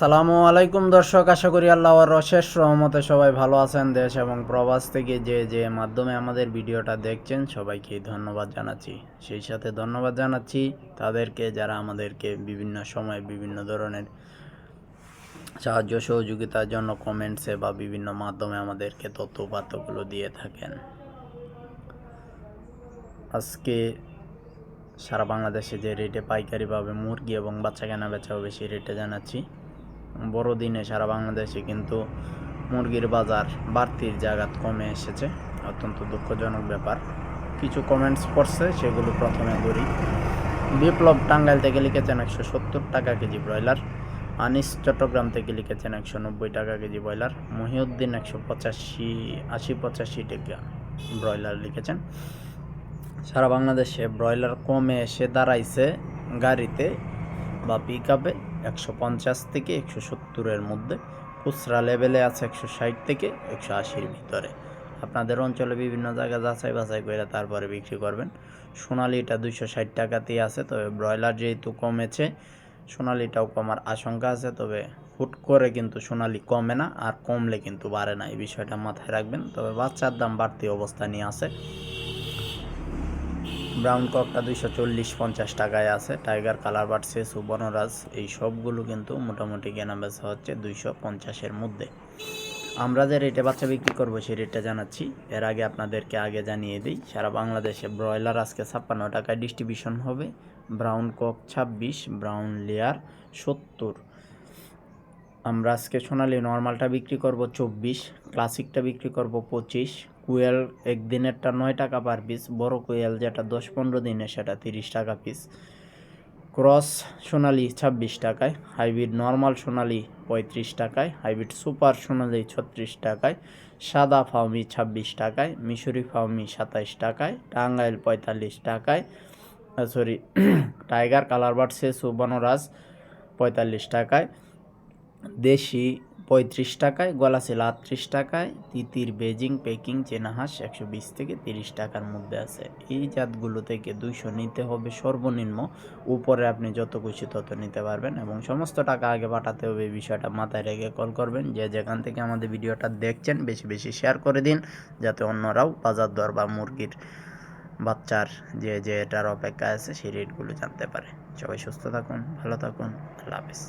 আসসালামু আলাইকুম দর্শক, আশা করি আল্লাহর অশেষ রহমতে সবাই ভালো আছেন দেশ এবং প্রবাস থেকে যে যে মাধ্যমে আমাদের ভিডিওটা দেখছেন সবাইকে ধন্যবাদ জানাচ্ছি। সেই সাথে ধন্যবাদ জানাচ্ছি তাদেরকে যারা আমাদেরকে বিভিন্ন সময় বিভিন্ন ধরনের সাহায্য সহযোগিতার জন্য কমেন্টসে বা বিভিন্ন মাধ্যমে আমাদেরকে তথ্য দিয়ে থাকেন। আজকে সারা বাংলাদেশে যে রেটে পাইকারিভাবে মুরগি এবং বাচ্চা কেনা বেচা হবে সেই রেটে জানাচ্ছি। বড়দিনে সারা বাংলাদেশে কিন্তু মুরগির বাজার বাড়তির জায়গাত কমে এসেছে। অত্যন্ত দুঃখজনক ব্যাপার। কিছু কমেন্টস পড়ছে, সেগুলো প্রথমে ধরি। বিপ্লব টাঙ্গাইল থেকে লিখেছেন একশো সত্তর টাকা কেজি ব্রয়লার। আনিস চট্টগ্রাম থেকে লিখেছেন একশো নব্বই টাকা কেজি ব্রয়লার। মহিউদ্দিন একশো পঁচাশি, আশি পঁচাশি টাকা ব্রয়লার লিখেছেন। সারা বাংলাদেশে ব্রয়লার কমে এসে দাঁড়াইছে গাড়িতে বা পিক আপে একশো পঞ্চাশ থেকে একশো সত্তরের মধ্যে, খুচরা লেভেলে আছে একশো ষাট থেকে একশো আশির ভিতরে। আপনাদের অঞ্চলে বিভিন্ন জায়গায় যাচাই বাছাই করে তারপরে বিক্রি করবেন। সোনালিটা দুইশো ষাট টাকাতেই আছে, তবে ব্রয়লার যেহেতু কমেছে, সোনালিটাও কমার আশঙ্কা আছে, তবে হুট করে কিন্তু সোনালি কমে না, আর কমলে কিন্তু বাড়ে না, এই বিষয়টা মাথায় রাখবেন। তবে বাচ্চার দাম বাড়তি অবস্থা নিয়ে আছে। ব্রাউন ককটা দুইশো চল্লিশ পঞ্চাশ টাকায় আছে। টাইগার কালার বাড়ছে সুবর্ণরাজ এই সবগুলো কিন্তু মোটামুটি কেনা বেচা হচ্ছে দুইশো পঞ্চাশের মধ্যে। আমরা যে রেটে বাচ্চা বিক্রি করব সেই রেটটা জানাচ্ছি। এর আগে আপনাদেরকে আগে জানিয়ে দিই, সারা বাংলাদেশে ব্রয়লার আজকে ছাপ্পান্ন টাকায় ডিস্ট্রিবিউশন হবে। ব্রাউন কক ছাব্বিশ, ব্রাউন লেয়ার সত্তর। আমরা আজকে সোনালি নর্মালটা বিক্রি করব চব্বিশ, ক্লাসিকটা বিক্রি করব পঁচিশ, কুয়েল একদিনেরটা নয় টাকা পার পিস বড় কুয়েল যেটা দশ পনেরো দিনের সেটা তিরিশ টাকা পিস ক্রস সোনালি ছাব্বিশ টাকায়, হাইব্রিড নর্মাল সোনালি পঁয়ত্রিশ টাকায়, হাইব্রিড সুপার সোনালি ছত্রিশ টাকায়, সাদা ফাউমি ছাব্বিশ টাকায়, মিশরি ফাউমি সাতাইশ টাকায়, টাঙ্গাইল পঁয়তাল্লিশ টাকায় সরি টাইগার কালার বাড়ছে সুবর্ণরাজ পঁয়তাল্লিশ টাকায় দেশি পঁয়ত্রিশ টাকায় গলাশিলা আটত্রিশ টাকায়, তিতির, বেজিং, পেকিং, চেনাহাঁস একশো বিশ থেকে তিরিশ টাকার মধ্যে আছে। এই জাতগুলো থেকে দুইশো নিতে হবে সর্বনিম্ন। উপরে আপনি যত খুশি তত নিতে পারবেন এবং সমস্ত টাকা আগে পাঠাতে হবে এই বিষয়টা মাথায় রেখে কল করবেন। যে যেখান থেকে আমাদের ভিডিওটা দেখছেন, বেশি বেশি শেয়ার করে দিন যাতে অন্যরাও বাজার দর বা মুরগির বাচ্চার যে যে এটার অপেক্ষা আছে সেই রেটগুলো জানতে পারে। সবাই সুস্থ থাকুন, ভালো থাকুন, আল্লাহ হাফেজ।